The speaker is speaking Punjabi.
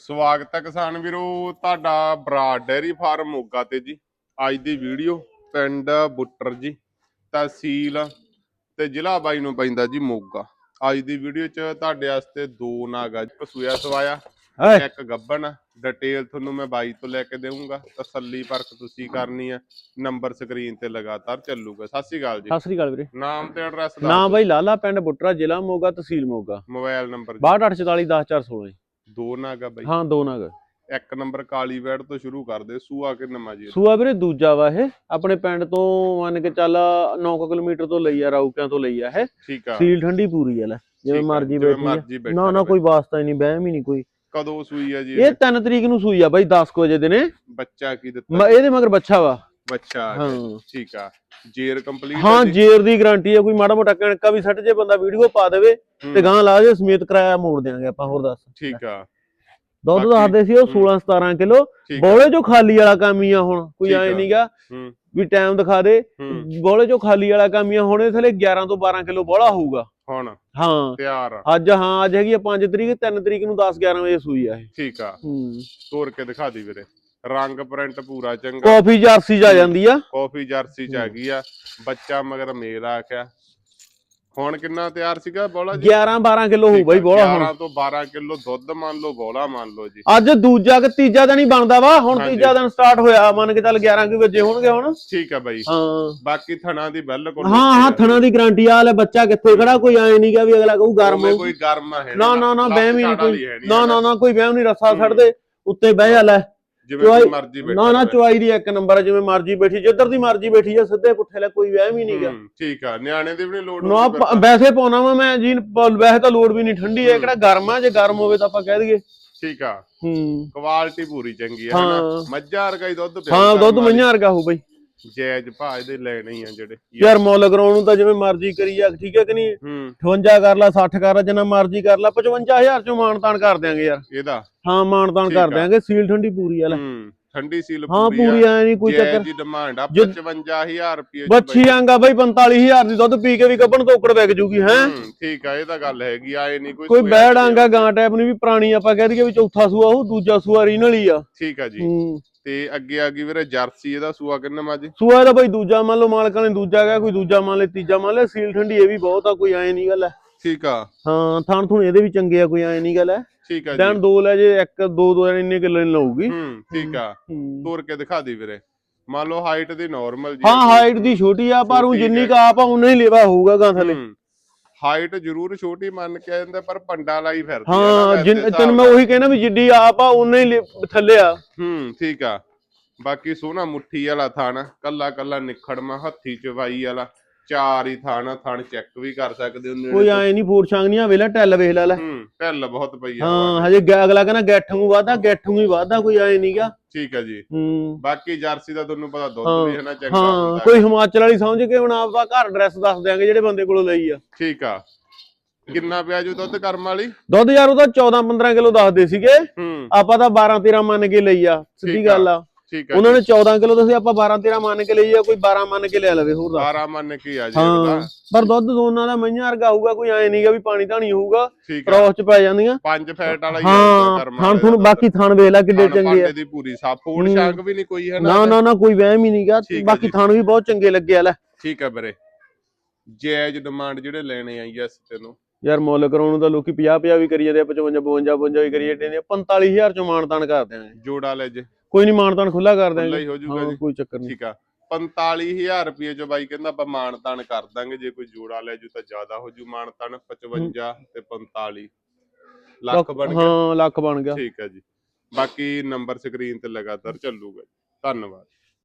ਸਵਾਗਤ ਹੈ ਕਿਸਾਨ ਵੀਰੋ ਤੁਹਾਡਾ ਬਰਾਡ ਡੇਅਰੀ ਫਾਰਮ ਮੋਗਾ ਤੇ ਜੀ। ਅੱਜ ਦੀ ਵੀਡੀਓ ਪਿੰਡ ਬੁੱਟਰ ਜੀ ਤਹਿਸੀਲ ਤੇ ਜ਼ਿਲ੍ਹਾ ਬਾਈ ਨੂੰ ਪੈਂਦਾ ਜੀ ਮੋਗਾ। ਅੱਜ ਦੀ ਵੀਡੀਓ 'ਚ ਤੁਹਾਡੇ ਵਾਸਤੇ ਦੋ ਨਾਗਾ ਪਸੂਆ ਸਵਾਇਆ ਇੱਕ ਗੱਬਨ ਡਿਟੇਲ ਤੁਹਾਨੂੰ ਮੈਂ ਬਾਈ ਤੋਂ ਲੈ ਕੇ ਦੇਵਾਂਗਾ ਤਸੱਲੀ ਪਰਖ ਤੁਸੀਂ ਕਰਨੀ ਹੈ ਨੰਬਰ ਸਕਰੀਨ ਤੇ ਲਗਾਤਾਰ ਚੱਲੂਗਾ। ਸਤਿ ਸ਼੍ਰੀ ਅਕਾਲ ਜੀ। ਸਤਿ ਸ੍ਰੀ ਅਕਾਲ ਵੀਰੇ। ਨਾਮ ਤੇ ਐਡਰੈਸ ਨਾਮ ਬਾਈ ਲਾਲਾ ਪਿੰਡ ਬੁੱਟਰਾ ਜ਼ਿਲ੍ਹਾ ਮੋਗਾ ਤਹਿਸੀਲ ਮੋਗਾ। ਮੋਬਾਈਲ ਨੰਬਰ 6244 ਦੋ ਨਾਗਾ ਬਾਈ। ਹਾਂ ਦੋ ਨਗ। ਇੱਕ ਨੰਬਰ ਕਾਲੀ ਵੈੜ ਤੋਂ ਸ਼ੁਰੂ ਕਰਦੇ ਸੂਆ ਕਿੰਨਾ ਜੀ ਸੂਆ ਵੀਰੇ ਦੂਜਾ ਵਾ ਇਹ। ਆਪਣੇ ਪਿੰਡ ਤੋਂ ਮੰਨ ਕੇ ਚੱਲ 9 ਕਿਲੋਮੀਟਰ ਤੋਂ ਲਈ ਆ ਰਾਊਕਿਆਂ ਤੋਂ ਲਈ ਆ ਇਹ। ਠੀਕ ਆ। ਸੀਲ ਠੰਡੀ ਪੂਰੀ ਆ ਲੈ ਜਿਵੇਂ ਆ, ਮਰਜ਼ੀ ਬੈਠੀ ਆ। ਨਾ ਨਾ। ਕੋਈ ਵਾਸਤਾ ਹੀ ਨਹੀਂ ਬਹਿਮ ਹੀ ਨਹੀਂ ਕੋਈ। ਕਦੋਂ ਸੂਈ ਆ ਜੀ ਇਹ 3 ਤਰੀਕ ਨੂੰ ਸੂਈ ਆ ਬਾਈ 10 ਕੁ ਵਜੇ ਦਿਨੇ। ਬੱਚਾ ਕੀ ਦਿੱਤਾ? ਇਹਦੇ ਮਗਰ ਬੱਚਾ ਵਾ। ਹਾਂ। ਗਿਆ। ਠੀਕ ਆ। ਜੇਰ ਕੰਪਲੀਟ ਹਾਂ ਜੇਰ ਦੀ ਗਾਰੰਟੀ ਆ ਕੋਈ ਮਾੜਾ ਮੋਟਾ ਕਣਕਾ ਵੀ ਸੱਟ ਜੇ ਬੰਦਾ ਵੀਡੀਓ ਪਾ ਦੇਵੇ ਤੇ ਗਾਂ ਲਾ ਜੇ ਸਮੇਤ ਕਿਰਾਇਆ ਮੋੜ ਦਿਆਂਗੇ ਆਪਾਂ ਹੋਰ ਦੱਸ। ਠੀਕ ਆ। ਦੁੱਧ ਦੱਸਦੇ ਸੀ ਉਹ 16 17 ਕਿਲੋ ਬੋਲੇ ਚੋਂ ਖਾਲੀ ਵਾਲਾ ਕੰਮ ਹੀ ਆ ਹੁਣ ਕੋਈ ਐ। ਨਹੀਂਗਾ ਹੂੰ। ਵੀ ਟਾਈਮ ਦਿਖਾ ਦੇ। ਹੂੰ। ਬੋਲੇ ਚੋਂ ਖਾਲੀ ਵਾਲਾ ਕੰਮ ਹੀ ਆ ਹੁਣ ਇਹ ਥਲੇ 11 ਤੋਂ 12 ਕਿਲੋ ਬੋਲਾ ਹੋਊਗਾ। ਹੁਣ? ਹਾਂ। ਤਿਆਰ ਅੱਜ ਹਾਂ ਅੱਜ ਹੈਗੀ ਆ 5 ਤਰੀਕ 3 ਤਰੀਕ ਨੂੰ 10 11 ਵਜੇ ਸੂਈ ਆ ਇਹ। ਠੀਕ ਆ। ਹੂੰ। ਤੋੜ ਕੇ ਦਿਖਾ ਦੀ ਵੀਰੇ। ਰੰਗ ਪ੍ਰਿੰਟ ਪੂਰਾ ਚੰਗਾ। ਕਾਫੀ ਜਰਸੀ ਚ ਆ ਜਾਂਦੀ ਆ। ਕਾਫੀ ਜਰਸੀ ਚ ਆ ਗਈ ਆ। ਬੱਚਾ ਮਗਰ ਮੇਲ ਆਖਿਆ। ਹੁਣ ਕਿੰਨਾ ਤਿਆਰ ਸੀਗਾ ਬੋਲਾ ਜੀ? 11 12 ਕਿਲੋ ਹੋਊ ਬਾਈ ਬੋਲਾ ਹੁਣ। 11 ਤੋਂ 12 ਕਿਲੋ ਦੁੱਧ ਮੰਨ ਲਓ ਬੋਲਾ ਮੰਨ ਲਓ ਜੀ। ਅੱਜ ਦੂਜਾ ਕਿ ਤੀਜਾ ਦਿਨ ਹੀ ਬਣਦਾ ਵਾ। ਹੁਣ। ਤੀਜਾ ਦਿਨ ਸਟਾਰਟ ਹੋਇਆ। ਮੰਨ ਕੇ ਚੱਲ 11 ਕੁ ਵਜੇ ਹੋਣਗੇ ਹੁਣ। ਠੀਕ ਆ ਬਾਈ। ਹਾਂ। ਬਾਕੀ ਥਣਾ ਦੀ ਬਿਲਕੁਲ ਹਾਂ ਹਾਂ ਥਣਾ ਦੀ ਗਾਰੰਟੀ ਆ। ਲੈ ਬੱਚਾ ਕਿੱਥੇ ਖੜਾ ਕੋਈ ਐ ਨਹੀਂਗਾ ਵੀ ਅਗਲਾ ਕਹੂ ਗਰਮ ਹੋਊ। ਕੋਈ ਗਰਮ ਹੈ ਨਾ ਨਾ ਨਾ। ਬਹਿਮ ਹੀ ਨਹੀਂ ਕੋਈ। ਨੀ ਨਾ। ਨਾ ਕੋਈ ਵਹਿਮ ਨਹੀਂ ਰੱਸਾ ਹੂੰ। ਛੱਡ ਦੇ ਉੱਤੇ ਬਹਿ ਜਾ ਲੈ। ਜਿਵੇਂ ਚੁਆਈ- ਕੋਈ ਮਰਜ਼ੀ ਬੈਠਾ ਨਾ ਨਾ ਰਹੇ। ਚੁਆਈ ਦੀ ਇੱਕ ਨੰਬਰ ਆ ਜਿਵੇਂ ਮਰਜ਼ੀ ਬੈਠੀ ਜਿੱਧਰ ਦੀ ਮਰਜ਼ੀ ਬੈਠੀ ਆ ਸਿੱਧੇ ਪੁੱਠੇ ਲੈ ਕੋਈ ਵਹਿਮ ਹੀ ਨਹੀਂਗਾ ਹੂੰ, ਠੀਕ ਆ ਨਿਆਣੇ ਦੀ ਵੀ ਨਹੀਂ ਲੋੜ ਨਾ ਹੁੰਦੀ ਪ- ਵੈਸੇ ਪਾਉਣਾ ਵਾ ਮੈਂ ਜੀ ਪ- ਵੈਸੇ ਤਾਂ ਲੋੜ ਵੀ ਨਹੀਂ ਠੰਡੀ ਹੈ। ਕਿਹੜਾ ਗਰਮ ਆ ਜੇ ਗਰਮ ਹੋਵੇ ਤਾਂ ਆਪਾਂ ਕਹਿ ਦਈਏ। ਠੀਕ ਆ। ਹੂੰ। ਕੁਆਲਿਟੀ ਪੂਰੀ ਚੰਗੀ ਹੈ ਹਾਂ। ਹਨਾ ਮੱਝਾਂ ਵਰਗਾ ਹੀ ਦੁੱਧ ਪਿਆ ਹਾਂ ਦੁੱਧ। ਮਈਆਂ ਵਰਗਾ ਹੋ ਬਈ। ਜਾਇਜ਼ ਭਾਅ ਦੇ ਲੈਣੇ ਆ ਜਿਹੜੇ। ਯਾਰ ਮੁੱਲ ਕਰਾਉਣ ਨੂੰ ਤਾਂ ਜਿਵੇਂ ਮਰਜ਼ੀ ਕਰੀ ਜਾ ਠੀਕ ਹੈ ਕਿ ਨਹੀਂ? ਹੂੰ। 58 ਕਰ ਲਾ 60 ਕਰ ਲਾ ਜਿੰਨਾ ਮਰਜ਼ੀ ਕਰ ਲਾ 55000 ਚੋਂ ਮਾਨਤਾਨ ਕਰ ਦਿਆਂਗੇ ਯਾਰ। ਇਹਦਾ? ਹਾਂ ਮਾਨਤਾਨ ਕਰ। ਦਿਆਂਗੇ ਸੀਲ ਠੰਡੀ ਪੂਰੀ ਆ ਲੈ। ਹੂੰ। ਠੰਡੀ ਸੀਲ ਹਾਂ ਪੂਰੀ ਐ ਨਹੀਂ ਕੋਈ ਚੱਕਰ ਜੀ ਡਿਮਾਂਡ ਆ ਜੇ- 55000 ਰੁਪਏ ਬੱਚੀ ਆਂਗਾ ਬਈ 45000 ਦੀ ਦੁੱਧ ਪੀ ਕੇ ਵੀ ਗੱਬਣ ਤੋਕੜ ਵਿਕ ਜੂਗੀ ਹੈ? ਠੀਕ ਆ ਇਹ ਤਾਂ ਗੱਲ ਹੈਗੀ ਆਏ ਨਹੀਂ ਕੋਈ ਕੋਈ ਬੈੜ ਆਂਗਾ ਗਾਂ ਟਾਈਪ ਨਹੀਂ ਵੀ ਪੁਰਾਣੀ ਆਪਾਂ ਕਹਿ ਦਈਏ ਵੀ ਚੌਥਾ ਸੂਆ ਉਹ ਦੂਜਾ ਸੂਆ ਰੀਨਲ ਹੀ ਆ। ਠੀਕ ਆ ਜੀ। ਤੇ ਅੱਗੇ ਆ ਗਈ ਵੀਰੇ ਜਰਸੀ ਇਹਦਾ ਸੂਆ ਕਿੰਨਾ ਮਾ ਜੀ? ਸੂਆ ਦਾ ਬਈ ਦੂਜਾ ਮੰਨ ਲਓ ਮਾਲਕਾਂ ਨੇ ਦੂਜਾ ਗਿਆ ਕੋਈ ਦੂਜਾ ਮੰਨ ਲੈ ਤੀਜਾ ਮੰਨ ਲੈ ਸੀਲ ਠੰਡੀ ਇਹ ਵੀ ਬਹੁਤ ਆ ਕੋਈ ਐ ਨਹੀਂ ਗੱਲ ਹੈ। ਠੀਕ ਆ। ਹਾਂ ਥਣ ਥੁਣ ਇਹਦੇ ਵੀ ਚੰਗੇ ਆ ਕੋਈ ਐ ਨਹੀਂ ਗੱਲ ਹੈ ਠੀਕ ਆ ਜੀ। ਡੈਣ ਦੋ ਲੈ ਜੇ ਇੱਕ ਦੋ ਦੋ ਇੰਨੇ ਕਿਲੋ ਨਹੀਂ ਲਊਗੀ। ਹੂੰ ਠੀਕ ਆ। ਤੋਰ ਕੇ ਦਿਖਾ ਦੀ ਵੀਰੇ। ਮੰਨ ਲਓ ਹਾਈਟ ਦੀ ਨਾਰਮਲ ਜੀ। ਹਾਂ ਹਾਈਟ ਦੀ ਛੋਟੀ ਆ ਪਰ ਉਹ ਜਿੰਨੀ। ਕਾ ਆਪ ਉਨਾ ਹੀ ਲੇਵਾ ਹੋਊਗਾ ਗਾਂ ਥਲੇ। ਹਾਈਟ ਜ਼ਰੂਰ ਛੋਟੀ ਮੰਨ ਕੇ ਜਾਂਦਾ ਪਰ ਪੰਡਾ ਲਾਈ ਫਿਰਦੀ ਹਾਂ ਤੈਨੂੰ ਮੈਂ। ਉਹੀ ਕਹਿਣਾ ਵੀ ਜਿੱਡੀ ਆਪ ਆ ਉਨਾ ਹੀ ਥੱਲੇ ਆ। ਹੂੰ ਠੀਕ ਆ। ਬਾਕੀ ਸੋਹਣਾ ਮੁੱਠੀ ਵਾਲਾ ਥਾਣਾ ਕੱਲਾ ਕੱਲਾ ਨਿਖੜਮਾ ਹੱਥੀ ਚਵਾਈ ਵਾਲਾ। ਚਾਰ ਹੀ ਥਾਣਾ ਥਣ ਚੈੱਕ ਵੀ ਕਰ ਸਕਦੇ ਹੋ ਨੇੜੇ ਕੋਈ। ਐ ਨਹੀਂ ਫੋਰ ਛਾਂਗ ਨਹੀਂ ਆ ਵੇਲਾ ਟੈਲ ਵੇਖ ਲੈ ਲੈ। ਹੂੰ ਢਿੱਲ ਬਹੁਤ ਪਈ ਆ ਹਾਂ ਹਜੇ ਗ- ਅਗਲਾ ਕਹਿੰਦਾ ਗੈਠ ਵਾਦਾ ਗੈਠ ਹੀ ਵਾਦਾ ਕੋਈ ਐ ਨਹੀਂਗਾ ਠੀਕ ਆ ਜੀ। ਹੂੰ। ਬਾਕੀ ਜਰਸੀ ਦਾ ਤੁਹਾਨੂੰ ਪਤਾ ਦੁੱਧ ਵੀ ਹੈ ਨਾ ਚੰਗਾ ਹਾਂ ਹੁੰਦਾ। ਕੋਈ ਹਿਮਾਚਲ ਵਾਲੀ ਸਮਝ ਕੇ ਹੁਣ ਆਪਾਂ ਘਰ ਐਡਰੈਸ ਦੱਸ ਦਿਆਂਗੇ ਜਿਹੜੇ ਬੰਦੇ ਕੋਲੋਂ ਲਈ ਆ। ਠੀਕ ਆ। ਕਿੰਨਾ ਪਿਆ ਜੋ ਦੁੱਧ ਕਰਮ ਵਾਲੀ? ਦੁੱਧ ਯਾਰ ਉਹਦਾ 14 15 ਕਿਲੋ ਦੱਸਦੇ ਸੀਗੇ। ਹੂੰ। ਆਪਾਂ ਤਾਂ 12 13 ਮੰਨ ਕੇ ਲਈ ਆ ਸਿੱਧੀ ਠੀਕ ਆ। ਗੱਲ ਆ। ਠੀਕ ਆ ਉਹਨਾਂ ਨੇ 14 ਕਿਲੋ ਦੱਸੇ ਆਪਾਂ 12 13 ਮੰਨ ਕੇ ਲਈ ਆ ਕੋਈ 12 ਮੰਨ ਕੇ ਲੈ ਲਵੇ ਹੋਰ ਦੱਸ। 12 ਮੰਨ ਕੀ ਆ ਜੀ ਹਾਂ ਇਹਦਾ। ਪਰ ਦੁੱਧ ਦੋਨਾਂ ਦਾ ਮਈਆਂ ਵਰਗਾ ਹੋਊਗਾ ਕੋਈ ਐ ਨਹੀਂਗਾ ਵੀ ਪਾਣੀ ਧਾਣੀ ਹੋਊਗਾ ਆ। ਕ੍ਰੋਸ ਚ ਪੈ ਜਾਂਦੀਆਂ। ਪੰਜ ਫੈਟ ਵਾਲਾ ਹੀ ਆ ਹਾਂ ਕਰਮ ਥਣ ਥਣ ਬਾਕੀ ਥਣ ਵੇਖ ਲੈ ਕਿੱਡੇ ਚੰਗੇ ਆ। ਦੀ ਪੂਰੀ ਸਾਫ਼ ਫੂਡ ਹੂੰ। ਸ਼ਾਂਕ ਵੀ ਨਹੀਂ ਕੋਈ ਹੈ ਨਾ ਨਾ ਨਾ ਕੋਈ ਵਹਿਮ ਹੀ ਨਹੀਂਗਾ ਆ ਬਾਕੀ। ਥਣ ਵੀ ਬਹੁਤ ਚੰਗੇ ਲੱਗੇ ਆ ਲੈ। ਠੀਕ ਹੈ ਵੀਰੇ। ਜਾਇਜ਼ ਡਿਮਾਂਡ ਜਿਹੜੇ ਲੈਣੇ ਆਈ ਐਸ ਤੈਨੂੰ। ਯਾਰ ਮੁੱਲ ਕਰਾਉਣ ਨੂੰ ਤਾਂ ਲੋਕੀ 50 50 ਵੀ ਕਰੀ ਜਾਂਦੇ ਆ 55 52 52 ਵੀ ਕਰੀ ਜਾਂਦੇ ਆ 45000 ਚੋਂ ਮਾਨਤਾਨ ਕਰ ਦਿਆਂਗੇ ਜੋੜਾ ਲੈ ਜੇ। ਕੋਈ ਨਹੀਂ ਮਾਨਤਾਨ ਖੁੱਲਾ ਕਰ ਖੁੱਲਾ ਦਿਆਂਗੇ ਹੀ ਹੋ ਜਾਊਗਾ ਹਾਂ ਜੀ। ਕੋਈ ਚੱਕਰ ਨਹੀਂ। ਠੀਕ ਆ। 45000 ਰੁਪਏ ਜੋ ਬਾਈ ਕਹਿੰਦਾ ਆਪਾਂ ਮਾਨਤਾਨ ਕਰ ਦਾਂਗੇ ਜੇ ਕੋਈ ਜੋੜਾ ਲੈ ਜੂ ਤਾਂ ਜ਼ਿਆਦਾ ਹੋ ਜੂ। ਮਾਨਤਾਨ 55 ਤੇ 45 ਲੱਖ ਬਣ ਗਿਆ। ਹਾਂ ਲੱਖ ਬਣ ਗਿਆ। ਠੀਕ ਹੈ ਜੀ। ਬਾਕੀ ਨੰਬਰ ਸਕਰੀਨ ਤੇ ਲਗਾਤਾਰ ਚੱਲੂਗਾ ਜੀ। ਧੰਨਵਾਦ।